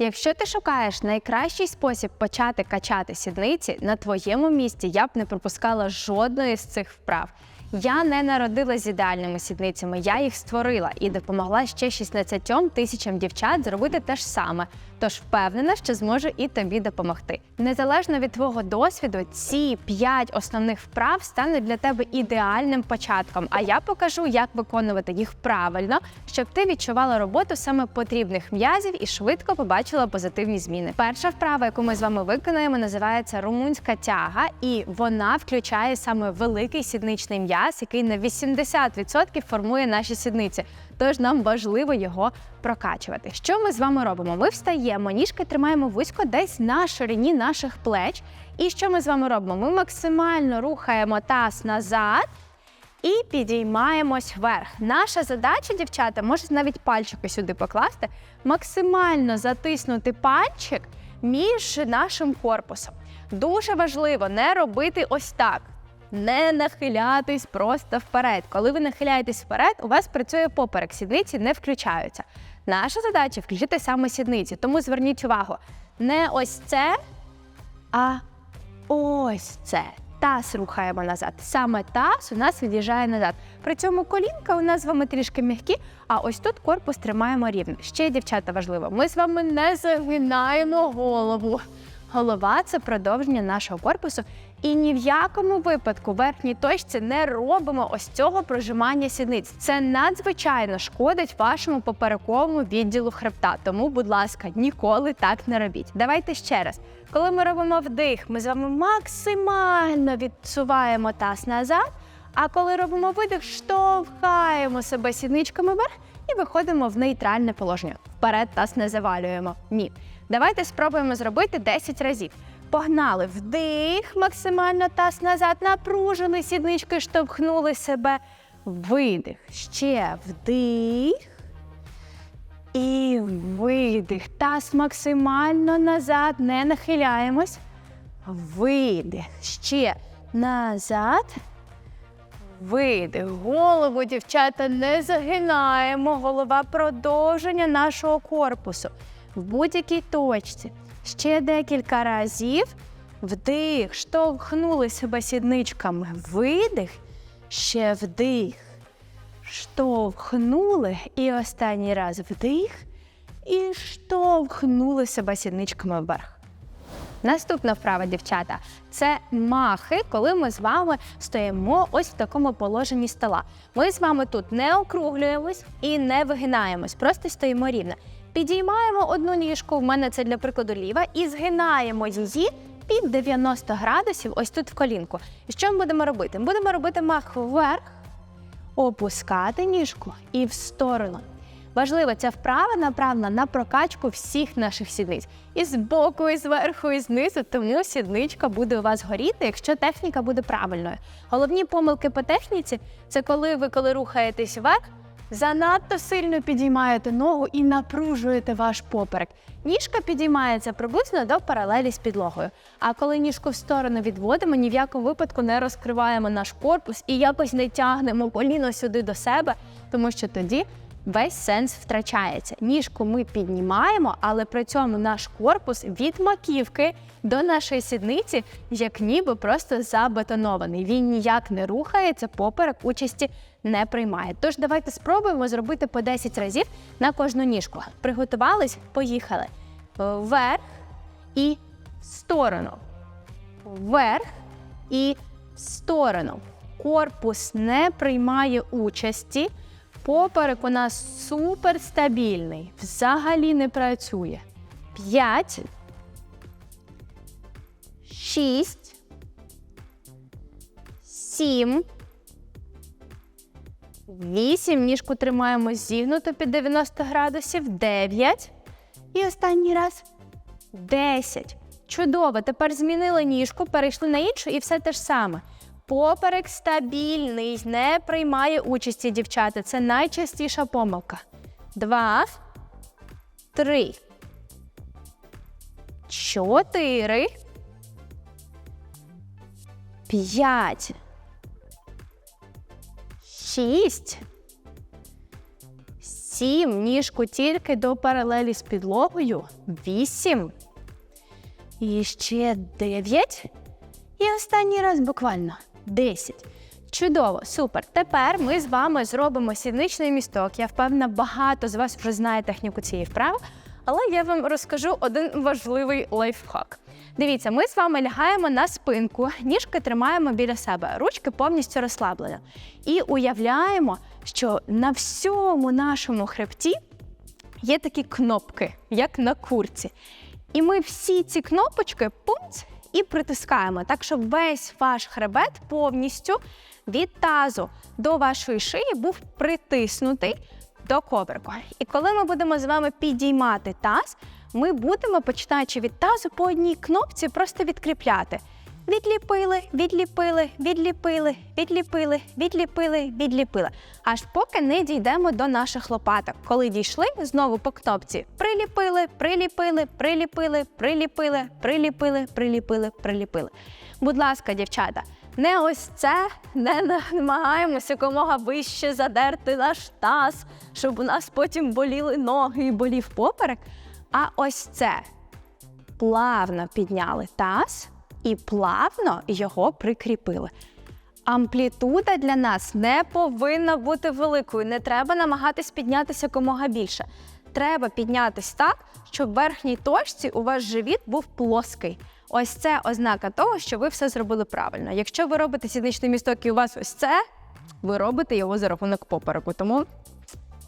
Якщо ти шукаєш найкращий спосіб почати качати сідниці, на твоєму місці я б не пропускала жодної з цих вправ. Я не народилась з ідеальними сідницями, я їх створила і допомогла ще 16 тисячам дівчат зробити те ж саме. Тож впевнена, що зможу і тобі допомогти. Незалежно від твого досвіду, ці 5 основних вправ стануть для тебе ідеальним початком. А я покажу, як виконувати їх правильно, щоб ти відчувала роботу саме потрібних м'язів і швидко побачила позитивні зміни. Перша вправа, яку ми з вами виконаємо, називається румунська тяга, і вона включає саме великий сідничний м'яз, який на 80% формує наші сідниці. Тож нам важливо його прокачувати. Що ми з вами робимо? Ми встаємо, ніжки тримаємо вузько десь на ширині наших плеч. І що ми з вами робимо? Ми максимально рухаємо таз назад. І підіймаємось вверх. Наша задача, дівчата, можете навіть пальчики сюди покласти, максимально затиснути пальчик між нашим корпусом. Дуже важливо не робити ось так. Не нахилятись просто вперед. Коли ви нахиляєтесь вперед, у вас працює поперек, сідниці не включаються. Наша задача включити саме сідниці. Тому зверніть увагу, не ось це, а ось це. Таз рухаємо назад. Саме таз у нас від'їжджає назад. При цьому колінка у нас з вами трішки м'які, а ось тут корпус тримаємо рівно. Ще, дівчата, важливо, ми з вами не загинаємо голову. Голова це продовження нашого корпусу. І ні в якому випадку верхній точці не робимо ось цього прожимання сідниць. Це надзвичайно шкодить вашому поперековому відділу хребта. Тому, будь ласка, ніколи так не робіть. Давайте ще раз. Коли ми робимо вдих, ми з вами максимально відсуваємо таз назад. А коли робимо видих, штовхаємо себе сідничками вверх і виходимо в нейтральне положення. Вперед таз не завалюємо. Ні. Давайте спробуємо зробити 10 разів. Погнали вдих, максимально таз назад, напружили сіднички, штовхнули себе. Видих. Ще вдих. І видих. Таз максимально назад, не нахиляємось. Видих. Ще назад. Видих. Голову, дівчата, не загинаємо. Голова продовження нашого корпусу. В будь-якій точці. Ще декілька разів. Вдих, штовхнули себе сідничками. Видих. Ще вдих. Штовхнули. І останній раз вдих. І штовхнули себе сідничками вверх. Наступна вправа, дівчата, це махи, коли ми з вами стоїмо ось в такому положенні стола. Ми з вами тут не округлюємось і не вигинаємось, просто стоїмо рівно. Підіймаємо одну ніжку, в мене це для прикладу ліва, і згинаємо її під 90 градусів, ось тут в колінку. І що ми будемо робити? Ми будемо робити мах вверх, опускати ніжку і в сторону. Важливо, ця вправа направлена на прокачку всіх наших сідниць. І з боку, і зверху, і знизу, тому сідничка буде у вас горіти, якщо техніка буде правильною. Головні помилки по техніці це коли ви, коли рухаєтесь вверх, занадто сильно підіймаєте ногу і напружуєте ваш поперек. Ніжка підіймається приблизно до паралелі з підлогою. А коли ніжку в сторону відводимо, ні в якому випадку не розкриваємо наш корпус і якось не тягнемо коліно сюди до себе, тому що тоді весь сенс втрачається. Ніжку ми піднімаємо, але при цьому наш корпус від маківки до нашої сідниці, як ніби просто забетонований. Він ніяк не рухається, поперек участі не приймає. Тож давайте спробуємо зробити по 10 разів на кожну ніжку. Приготувались? Поїхали. Вверх і в сторону. Вверх і в сторону. Корпус не приймає участі. Поперек у нас суперстабільний, взагалі не працює. П'ять. Шість. Сім. Вісім. Ніжку тримаємо зігнуто під 90 градусів. Дев'ять. І останній раз. Десять. Чудово. Тепер змінили ніжку, перейшли на іншу і все те ж саме. Поперек стабільний, не приймає участі дівчата. Це найчастіша помилка. Два, три, чотири, п'ять, шість, Сім. Ніжку тільки до паралелі з підлогою. Вісім. І ще дев'ять. І останній раз буквально 10. Чудово, супер. Тепер ми з вами зробимо сідничний місток. Я впевнена, багато з вас вже знає техніку цієї вправи, але я вам розкажу один важливий лайфхак. Дивіться, ми з вами лягаємо на спинку, ніжки тримаємо біля себе, ручки повністю розслаблені. І уявляємо, що на всьому нашому хребті є такі кнопки, як на курці. І ми всі ці кнопочки пунць і притискаємо, так щоб весь ваш хребет повністю від тазу до вашої шиї був притиснутий до коврику. І коли ми будемо з вами підіймати таз, ми будемо, починаючи від тазу, по одній кнопці просто відкріпляти. Відліпили, відліпили, відліпили, відліпили, відліпили, відліпили. Аж поки не дійдемо до наших лопаток. Коли дійшли, знову по кнопці приліпили, приліпили, приліпили, приліпили, приліпили, приліпили, приліпили. Будь ласка, дівчата, не ось це, не намагаємося якомога вище задерти наш таз, щоб у нас потім боліли ноги і болів поперек. А ось це плавно підняли таз і плавно його прикріпили. Амплітуда для нас не повинна бути великою. Не треба намагатись піднятися якомога більше. Треба піднятись так, щоб в верхній точці у вас живіт був плоский. Ось це ознака того, що ви все зробили правильно. Якщо ви робите сідничний місток і у вас ось це, ви робите його за рахунок попереку. Тому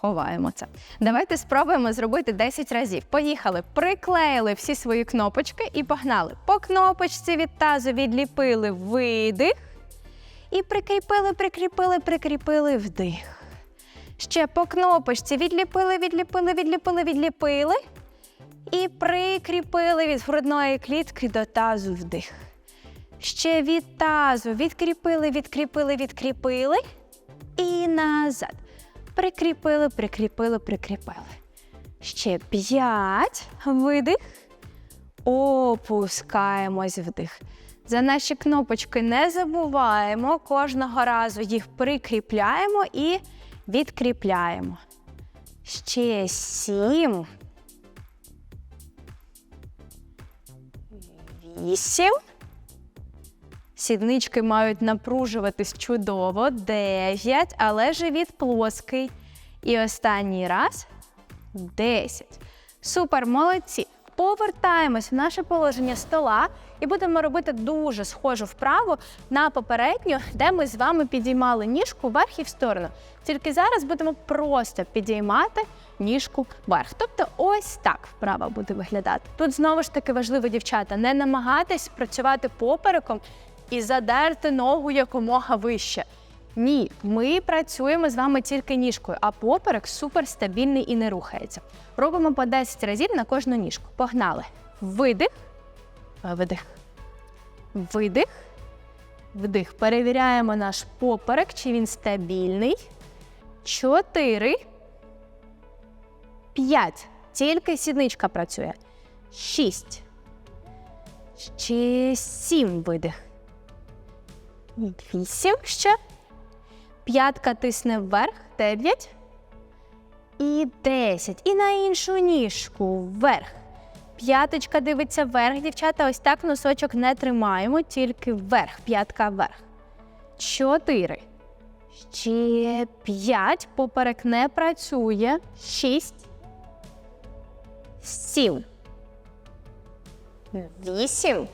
ховаємо це. Давайте спробуємо зробити 10 разів. Поїхали, приклеїли всі свої кнопочки і погнали. По кнопочці від тазу відліпили видих. І прикріпили, прикріпили, прикріпили вдих. Ще по кнопочці відліпили, відліпили, відліпили, відліпили. І прикріпили від грудної клітки до тазу вдих. Ще від тазу відкріпили, відкріпили, відкріпили. І назад. Прикріпили, прикріпили, прикріпили. Ще п'ять. Видих. Опускаємось вдих. За наші кнопочки не забуваємо. Кожного разу їх прикріпляємо і відкріпляємо. Ще сім. Вісім. Сіднички мають напружуватись чудово. Дев'ять, але живіт плоский. І останній раз десять. Супер, молодці. Повертаємось в наше положення стола і будемо робити дуже схожу вправу на попередню, де ми з вами підіймали ніжку вверх і в сторону. Тільки зараз будемо просто підіймати ніжку вверх. Тобто ось так вправа буде виглядати. Тут знову ж таки важливо, дівчата, не намагатись працювати попереком і задерти ногу якомога вище. Ні, ми працюємо з вами тільки ніжкою, а поперек суперстабільний і не рухається. Робимо по 10 разів на кожну ніжку. Погнали. Видих, видих, видих, вдих. Перевіряємо наш поперек, чи він стабільний. Чотири. П'ять. Тільки сідничка працює. Шість. Ще сім видих. Вісім ще. П'ятка тисне вверх. Дев'ять. І десять. І на іншу ніжку вверх. П'яточка дивиться вверх, дівчата. Ось так носочок не тримаємо, тільки вверх. П'ятка вверх. Чотири. Ще п'ять. Поперек не працює. Шість. Сім. Вісім.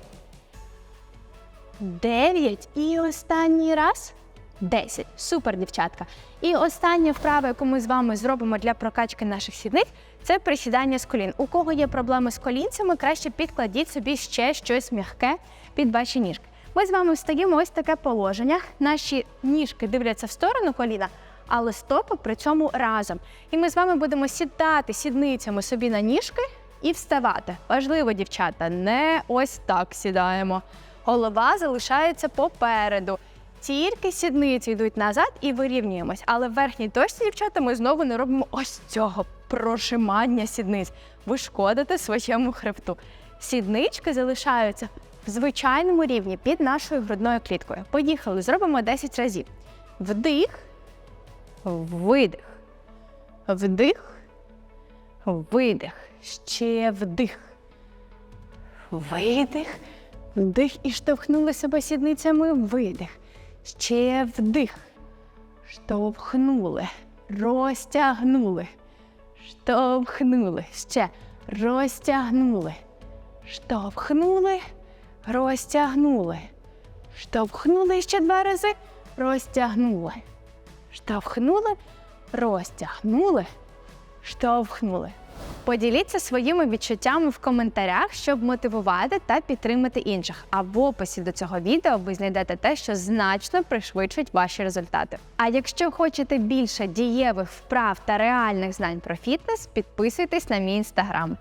Дев'ять. І останній раз. 10. Супер, дівчатка. І остання вправа, яку ми з вами зробимо для прокачки наших сідниць, це присідання з колін. У кого є проблеми з колінцями, краще підкладіть собі ще щось м'яке під ваші ніжки. Ми з вами встаємо ось таке положення. Наші ніжки дивляться в сторону коліна, але стопи при цьому разом. І ми з вами будемо сідати сідницями собі на ніжки і вставати. Важливо, дівчата, не ось так сідаємо. Голова залишається попереду. Тільки сідниці йдуть назад і вирівнюємось. Але в верхній точці, дівчата, ми знову не робимо ось цього прошимання сідниць. Ви шкодите своєму хребту. Сіднички залишаються в звичайному рівні під нашою грудною кліткою. Поїхали, зробимо 10 разів. Вдих, видих, Вдих, видих. Ще вдих. Видих, вдих і штовхнули себе сідницями, видих. Ще вдих. Штовхнули, розтягнули, штовхнули, ще. Розтягнули, штовхнули, розтягнули, штовхнули ще два рази, розтягнули, штовхнули, розтягнули, штовхнули. Поділіться своїми відчуттями в коментарях, щоб мотивувати та підтримати інших. А в описі до цього відео ви знайдете те, що значно пришвидшить ваші результати. А якщо хочете більше дієвих вправ та реальних знань про фітнес, підписуйтесь на мій інстаграм.